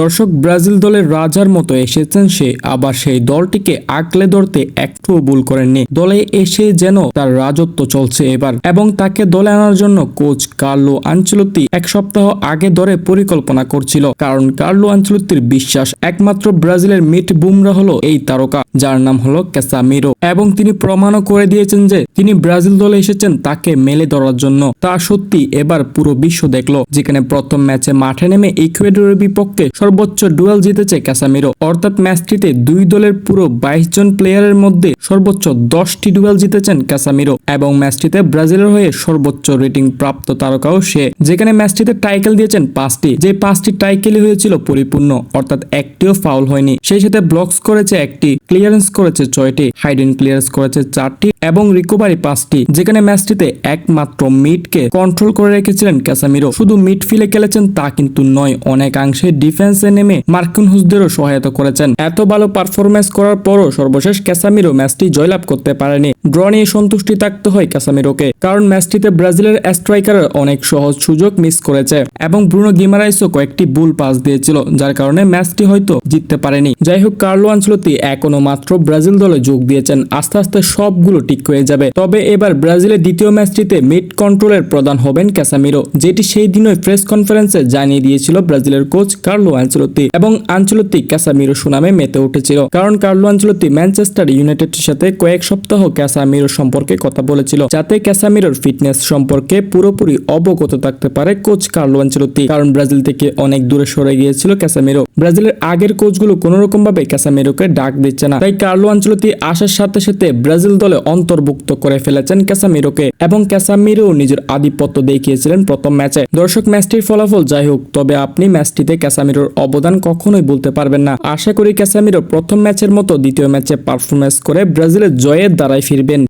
দর্শক, ব্রাজিল দলের রাজার মতো এসেছেন সে, আবার সেই দলটিকে আঁকলে ধরতে একটুও ভুল করেননি। দলে এসে যেন তার রাজত্ব চলছে এবার, এবং তাকে দলে আনার জন্য কোচ কার্লো আঞ্চলতি এক সপ্তাহ আগে ধরে পরিকল্পনা করছিল। কারণ কার্লো আঞ্চলতির বিশ্বাস একমাত্র ব্রাজিলের মিট বুমরা হলো এই তারকা, যার নাম হলো ক্যাসামিরো। এবং তিনি প্রমাণও করে দিয়েছেন যে তিনি ব্রাজিল দলে এসেছেন তাকে মেলে ধরার জন্য। তা সত্যি এবার পুরো বিশ্ব দেখল, যেখানে প্রথম ম্যাচে মাঠে নেমে ইকুয়েডরের বিপক্ষে সর্বোচ্চ ডুয়েল জিতেছে ক্যাসামিরো। অর্থাৎ ম্যাচটিতে দুই দলের পুরো বাইশ জন প্লেয়ারের মধ্যে সর্বোচ্চ দশটি ডুয়েল জিতেছেন ক্যাসামিরো এবং ম্যাচটিতে ব্রাজিলের হয়ে সর্বোচ্চ রেটিং প্রাপ্ত তারকাও সে। যেখানে ম্যাচটিতে টাইকেল দিয়েছেন পাঁচটি। যে পাঁচটি টাইকেলই হয়েছিল পরিপূর্ণ, অর্থাৎ একটিও ফাউল হয়নি। সেই সাথে ব্লকস করেছে একটি, ক্লিয়ারেন্স করেছে ছয়টি হাইডেন ক্লিয়ারেন্স করেছে চারটি এবং রিকোভারি পাঁচটি। যেখানে ম্যাচটিতে একমাত্র মিডকে কন্ট্রোল করে রেখেছিলেন ক্যাসামিরো। শুধু মিডফিল্ডে খেলেছেন তা কিন্তু নয়, অনেকাংশে ডিফেন্সে নেমে মার্কিন হুসদেরও সহায়তা করেছেন। এত ভালো পারফরমেন্স করার পরও সর্বশেষ ক্যাসামিরো ম্যাচটি জয়লাভ করতে পারেনি। ড্র নিয়ে সন্তুষ্টি থাকতে হয় ক্যাসামিরোকে, কারণ ম্যাচটিতে ব্রাজিলের স্ট্রাইকারের অনেক সহজ সুযোগ মিস করেছে এবং ব্রুনো গিমারাইসও কয়েকটি বুল পাস দিয়েছিল, যার কারণে ম্যাচটি হয়তো জিততে পারেনি। যাই হোক, কার্লো আঞ্চলতি এখনও মাত্র ব্রাজিল দলে যোগ দিয়েছেন। আস্তে আস্তে সবগুলো ঠিক হয়ে যাবে। তবে এবার ব্রাজিলের দ্বিতীয় ম্যাচটিতে মিড কন্ট্রোলের প্রধান হবেন ক্যাসামিরো, যেটি সেই দিনই প্রেস কনফারেন্সে জানিয়ে দিয়েছিল ব্রাজিলের কোচ কার্লো আঞ্চলতি এবং আঞ্চলতি ক্যাসামিরো সুনামে মেতে উঠেছিল। কারণ কার্লো আঞ্চলতি ম্যানচেস্টার ইউনাইটেডের সাথে কয়েক সপ্তাহ ক্যাসামিরো সম্পর্কে কথা বলেছিল, যাতে ক্যাসামিরোর ফিটনেস সম্পর্কে পুরোপুরি অবগত থাকতে পারে কোচ কার্লো আঞ্চলতি কারণ ব্রাজিল থেকে অনেক দূরে সরে গিয়েছিল ক্যাসামিরো। ব্রাজিলের আগের কোচগুলো কোনো রকম ভাবে ক্যাসামিরোকে ডাক দিচ্ছে না। তাই কার্লো আঞ্চলতি আসার সাথে সাথে ব্রাজিল দলে অন্তর্ভুক্ত করে ফেলেছেন ক্যাসামিরোকে এবং ক্যাসামিরো নিজের আধিপত্য দেখিয়েছিলেন প্রথম ম্যাচে। দর্শক ম্যাচটির ফলাফল যাই হোক, তবে আপনি ম্যাচটিতে ক্যাসামিরোর অবদান কখনোই বলতে পারবেন না। আশা করি ক্যাসামিরো প্রথম ম্যাচের মতো দ্বিতীয় ম্যাচে পারফরমেন্স করে ব্রাজিলের জয়ের দ্বারাই ফিরবেন।